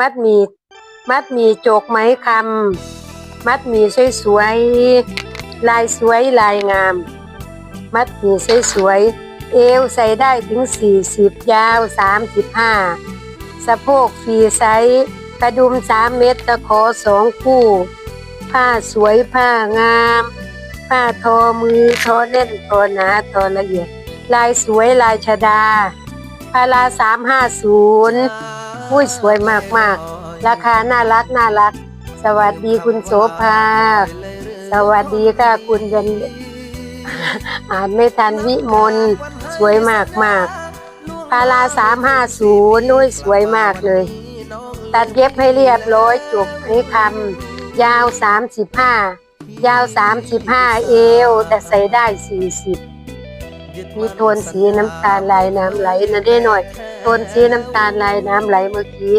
มัดมีมัดมีโจกไหมคำมัดมีสวยๆลายสวยลายงาม มัดมีสวยๆเอวใส่ได้ถึง 40 ยาว 35 สะโพกฟรีไซส์กระดุม 3 เม็ดตะขอสองคู่ ผ้าสวยผ้างาม ผ้าทอมือทอแน่นทอหนาทอละเอียด ลายสวยลายชดาพาราสามห้าศูนย์ อุ้ยสวยมากมากราคาน่ารักน่ารัก สวัสดีคุณโสภา สวัสดีค่ะคุณเป็นอ่านไม่ทันวิมลสวยมากมากพาราสามห้าศูนย์อุ้ยสวยมากเลย ตัดเย็บให้เรียบร้อยจบให้คำยาวสามสิบห้ายาวสามสิบห้าเอว แต่ใส่ได้สี่สิบมีโทนสีน้ำตาลลายน้ำไหลนะได้หน่อย นสีน้ำตาลลายน้ำไหลเมื่อกี้